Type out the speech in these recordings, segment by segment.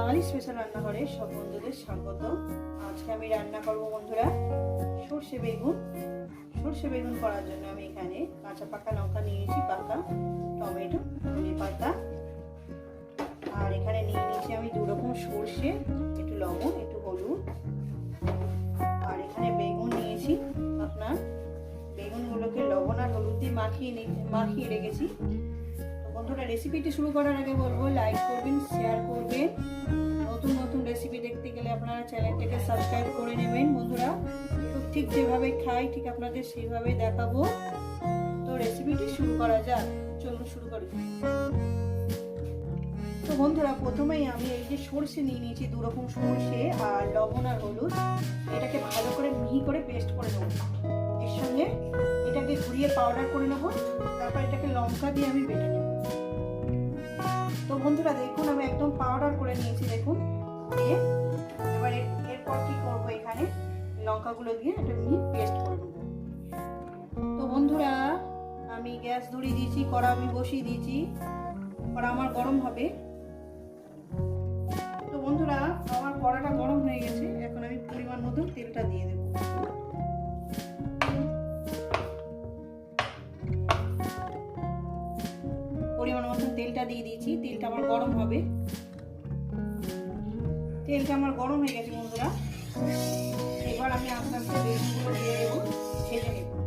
বাঙালি special রান্নাঘরে সব বন্ধুদের স্বাগত। আজকে আমি রান্না করব বন্ধুরা সর্ষে বেগুন। সর্ষে বেগুন করার জন্য আমি এখানে কাঁচা পাকা লঙ্কা নিয়েছি, পাকা টমেটো, ধনে পাতা। আর এখানে নিয়ে নিয়েছি আমি দু রকম সর্ষে, একটু লবণ, একটু হলুদ। আর এখানে বেগুন নিয়েছি, আপনার। বেগুনগুলোকে লবণ আর হলুদ দিয়ে মাখিয়ে মাখিয়ে রেখেছি। বন্ধুরা রেসিপিটি শুরু করার আগে বলব লাইক করবেন শেয়ার করবেন। নতুন নতুন রেসিপি দেখতে গেলে আপনারা চ্যানেলটাকে সাবস্ক্রাইব করে নেবেন, বন্ধুরা। ঠিক যেভাবে খাই, ঠিক আপনাদের সেইভাবে দেখাবো। তো রেসিপিটি শুরু করা যাক, চলুন শুরু করি। তো বন্ধুরা, প্রথমেই আমি এই যে সর্ষে নিয়ে নিয়েছি দু রকম সর্ষে আর লবণ আর হলুদ। এটাকে ভালো করে মিহি করে পেস্ট করে নেব। এর সঙ্গে এটাকে ঘুরিয়ে পাউডার করে নেব। তারপর এটাকে লঙ্কা দিয়ে আমি বেটে বন্ধুরা, দেখুন, আমি একদম পাউডার করে নিয়েছি, দেখুন। দিয়ে এবার এরপর কি করব এখানে? লঙ্কাগুলো দিয়ে একটা মিহি পেস্ট করে নেব। তো বন্ধুরা, আমি গ্যাস ধরিয়ে দিয়েছি, কড়া আমি বসিয়ে দিয়েছি। কড়া আমার গরম হবে। তো বন্ধুরা তেলটা দিয়ে দিয়েছি, তেলটা আমার গরম হবে। তেলটা আমার গরম হয়ে গেছে বন্ধুরা। এবার আমি আস্তে আস্তে বেগুনগুলো দিয়ে দেবো, ভেজে নেব।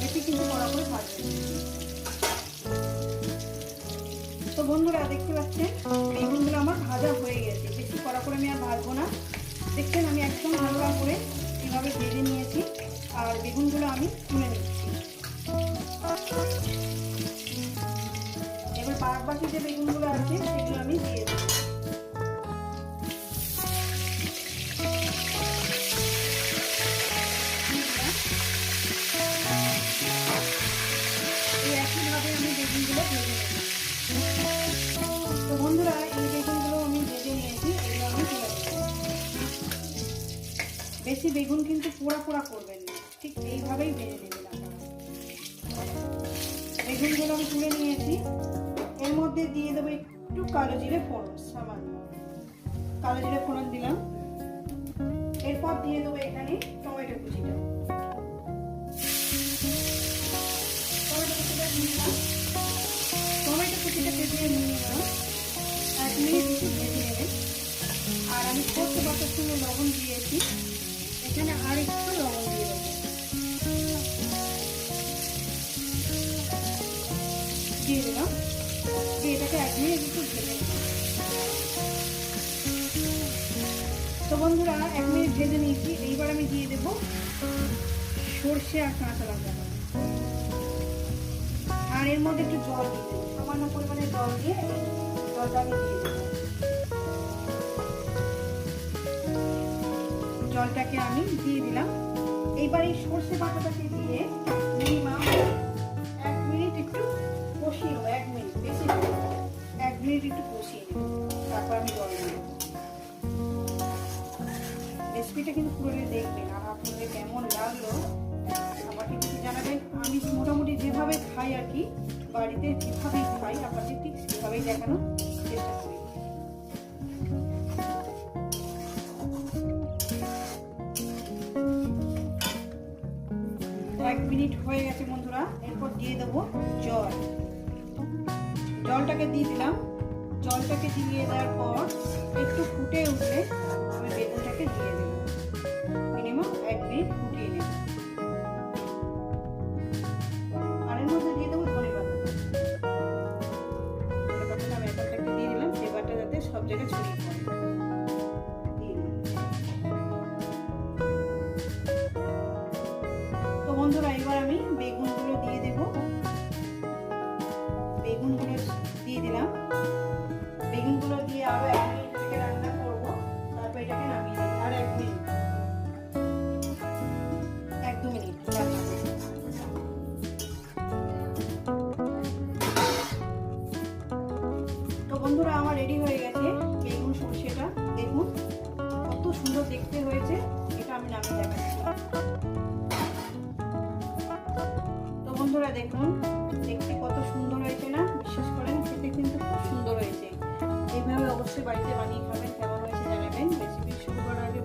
বেশি কিন্তু কড়া করে ভাজবেন তো বন্ধুরা দেখতে পাচ্ছেন বেগুনগুলো আমার ভাজা হয়ে গেছে। বেশি কড়া করে আমি আর ভাজবো না। দেখছেন আমি একদম হালকা করে এইভাবে ভেজে নিয়েছি আর বেগুনগুলো আমি তুলে নিচ্ছি। এবার বাদ বাকি যে বেগুনগুলো আছে একইভাবে আমি আমি নিয়েছি বেশি বেগুন কিন্তু পোড়া পোড়া করবেন না। ঠিক এইভাবেই ভেজে নেবেন আপনারা বেগুনগুলো আমি তুলে নিয়েছি। এর মধ্যে দিয়ে দেবো একটু কালো জিরে ফোড়ন, সামান্য। কালো জিরে ফোড়ন দিলাম। এরপর দিয়ে দেবো এখানে টমেটো কুচিটা। টমেটো কুচিটা ভেজে নিয়ে নিলাম। এক মিনিট একটু ভেজে নেবেন আর আমি সর্ষে পাতার সঙ্গে লবণ দিয়েছি, এখানে আর একটু লবণ দিয়ে দেবো। দিয়ে দিলাম। দিয়ে এটাকে এক মিনিট একটু ভেজে তো বন্ধুরা, এক মিনিট ভেজে নিয়েছি। এইবার আমি দিয়ে দেবো সর্ষে আর কাঁচা লঙ্কা। আর এর মধ্যে একটু জল দেবো সামান্য পরিমাণে জল দিয়ে জলটা আমি দিয়ে জলটাকে আমি দিয়ে দিলাম। এইবার এই সর্ষে বাটাটাকে দিয়ে মিনিমাম এক মিনিট একটু কষিয়ে নেব, এক মিনিট, বেশি এক মিনিট একটু কষিয়ে নেব। তারপর আমি জল দিয়ে রেসিপিটা কিন্তু পুরোটাই দেখবেন। আর আপনাদের কেমন লাগল। আর কি, বাড়িতে যেভাবেই খাই আপনাদের ঠিক সেভাবেই দেখানোর চেষ্টা করি। এক মিনিট হয়ে গেছে বন্ধুরা, এরপর দিয়ে দেবো জল। জলটাকে দিয়ে দিলাম। জলটাকে দিয়ে দেওয়ার পর একটু ফুটে উঠলে আমি বেগুনটাকে দিয়ে দেবো। মিনিমাম এক মিনিট ফুটিয়ে নেব। বন্ধুরা, এবার আমি বেগুনগুলো দিয়ে দেবো। দিলাম। বেগুনগুলো দিয়ে আরও এক মিনিট এটাকে রান্না করব। তারপর এটাকে নামিয়ে দেবো আর এক মিনিট। এক দু মিনিট। বন্ধুরা, আমার রেডি হয়ে গেছে বেগুন সর্ষেটা। দেখুন, কত সুন্দর দেখতে হয়েছে। এটা আমি নামিয়ে দেখাচ্ছি। বন্ধুরা দেখুন, দেখতে কত সুন্দর হয়েছে না? বিশ্বাস করেন, খেতে কিন্তু খুব সুন্দর হয়েছে। এইভাবে অবশ্যই বাড়িতে বানিয়ে খাবেন, কেমন হয়েছে জানাবেন। রেসিপি শুরু করার আগে